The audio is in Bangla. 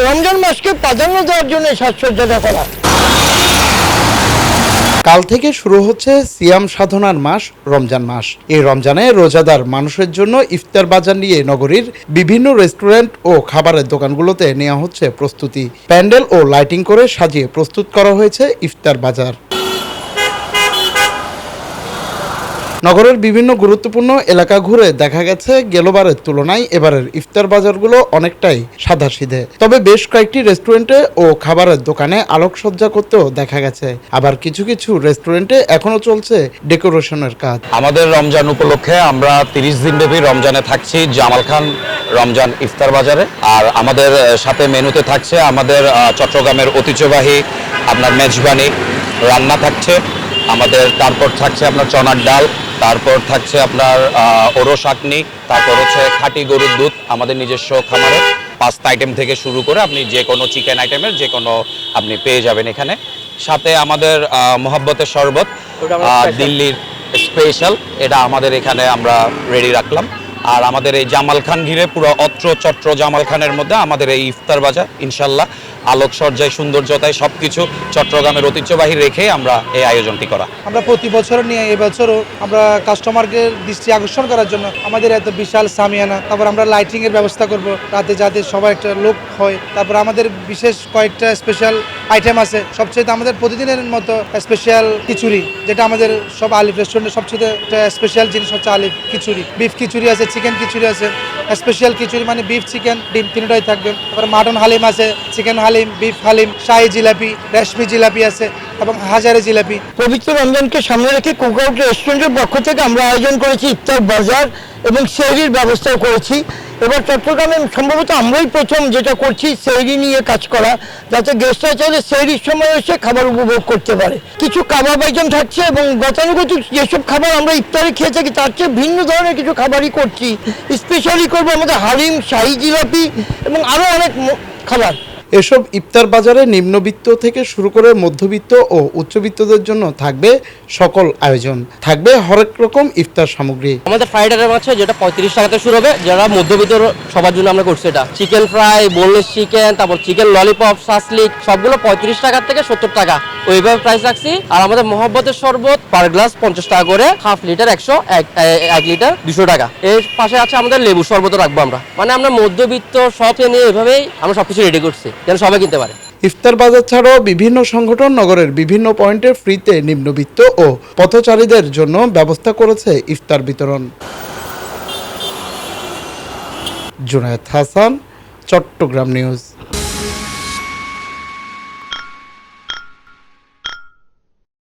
রমজান মাসকে প্রাধান্য দেওয়ার জন্য সাজসজ্জা সাজসজ্জাটা করা। কাল থেকে শুরু হচ্ছে সিয়াম সাধনার মাস, রমজান মাস। এই রমজানে রোজাদার মানুষের জন্য ইফতার বাজার নিয়ে নগরীর বিভিন্ন রেস্টুরেন্ট ও খাবারের দোকানগুলোতে নেওয়া হচ্ছে প্রস্তুতি। প্যান্ডেল ও লাইটিং করে সাজিয়ে প্রস্তুত করা হয়েছে ইফতার বাজার। নগরের বিভিন্ন গুরুত্বপূর্ণ এলাকা ঘুরে দেখা গেছে গেলবারের তুলনায় এবারের ইফতার বাজারগুলো অনেকটাই সাদাসিধে। তবে বেশ কয়েকটি রেস্টুরেন্টে ও খাবারের দোকানে আলোকসজ্জা করতেও দেখা গেছে। আবার কিছু কিছু রেস্টুরেন্টে এখনও চলছে ডেকোরেশনের কাজ। আমাদের রমজান উপলক্ষে আমরা তিরিশ দিন দিনব্যাপী রমজানে থাকছি জামাল খান রমজান ইফতার বাজারে। আর আমাদের সাথে মেনুতে থাকছে আমাদের চট্টগ্রামের ঐতিহ্যবাহী আপনার মেজবানি। রান্না থাকছে। আমাদের তারপর থাকছে আপনার চনার ডাল তারপর থাকছে আপনার ওরো শাকনি তারপর হচ্ছে খাঁটি গরুর দুধ আমাদের নিজস্ব খামারে। পাস্তা আইটেম থেকে শুরু করে আপনি যে কোনো চিকেন আইটেমের যে কোনো আপনি পেয়ে যাবেন এখানে। সাথে আমাদের মোহাব্বতের শরবত দিল্লির স্পেশাল এটা আমাদের এখানে আমরা রেডি রাখলাম। আর আমাদের এই জামাল খান ঘিরে পুরো অত্র চট্র জামাল খানের মধ্যে আমাদের এই ইফতার বাজার, ইনশাল্লাহ। আলোকসজ্জায় সৌন্দর্যতায় সব কিছু চট্টগ্রামের ঐতিহ্যবাহী রেখে আমরা এই আয়োজনটি করা। আমরা প্রতি বছর নিয়ে এবছরও আমরা কাস্টমারকে দৃষ্টি আকর্ষণ করার জন্য আমাদের এত বিশাল সামিয়ানা, তারপর আমরা লাইটিংয়ের ব্যবস্থা করব, রাতে যাতে সবাই একটা লোক হয়। তারপর আমাদের বিশেষ কয়েকটা স্পেশাল আইটেম আছে। সবচেয়ে আমাদের প্রতিদিনের মতো স্পেশাল খিচুড়ি, যেটা আমাদের সব আলিফ রেস্টুরেন্টের সবচেয়ে স্পেশাল জিনিস হচ্ছে আলিফ খিচুড়ি। বিফ খিচুড়ি আছে চিকেন খিচুড়ি আছে। স্পেশাল খিচুড়ি মানে বিফ চিকেন ডিম তিনটাই থাকবে। তারপর মাটন হালিম আছে চিকেন হালিম বিফ হালিম, শাহি জিলাপি, রেশমি জিলাপি আছে। এবং হাজারে জিলাপি। পবিত্র রমজানকে সামনে রেখে কুকআউট রেস্টুরেন্টের পক্ষ থেকে আমরা আয়োজন করেছি ইফতার বাজার এবং সেহরির ব্যবস্থাও করেছি। এবার চট্টগ্রামে সম্ভবত আমরাই প্রথম যেটা করছি, সেহরি নিয়ে কাজ করা, যাতে গেস্টরা চাইলে সেহরির সময় এসে খাবার উপভোগ করতে পারে। কিছু কাবাব আইটেম থাকছে এবং গতানুগতিক যেসব খাবার আমরা ইফতারে খেয়ে থাকি, তার চেয়ে ভিন্ন ধরনের কিছু খাবারই করছি। স্পেশালি করব আমাদের হালিম, শাহি জিলাপি এবং আরও অনেক খাবার। এসব ইফতার বাজারে নিম্নবিত্ত থেকে শুরু করে মধ্যবিত্ত ও উচ্চবিত্তদের জন্য থাকবে সকল আয়োজন। থাকবে হরেক রকম ইফতার সামগ্রী। আমাদের ফ্রাইড রাইস আছে, যেটা পঁয়ত্রিশ টাকাতে শুরু হবে। যারা মধ্যবিত্ত সবার জন্য আমরা করছি এটা। চিকেন ফ্রাই বোনলেস চিকেন তারপর চিকেন ললিপপ সাসলিক সবগুলো পঁয়ত্রিশ টাকা থেকে সত্তর টাকা। ওইভাবে প্রাইস রাখছি। আর আমাদের মহব্বতের শরবত পার গ্লাস পঞ্চাশ টাকা করে। হাফ লিটার একশো, এক লিটার দুশো টাকা। এর পাশে আছে আমাদের লেবু শরবত রাখব আমরা। মানে আমরা মধ্যবিত্ত সব নিয়ে এভাবেই আমরা সবকিছু রেডি করছি। যেন সবাই কিনতে পারে। ইফতার বাজার ছাড়াও বিভিন্ন সংগঠন নগরের বিভিন্ন পয়েন্টে ফ্রিতে নিম্নবিত্ত ও পথচারীদের জন্য ব্যবস্থা করেছে ইফতার বিতরণ। জুনায়েদ হাসান, চট্টগ্রাম নিউজ।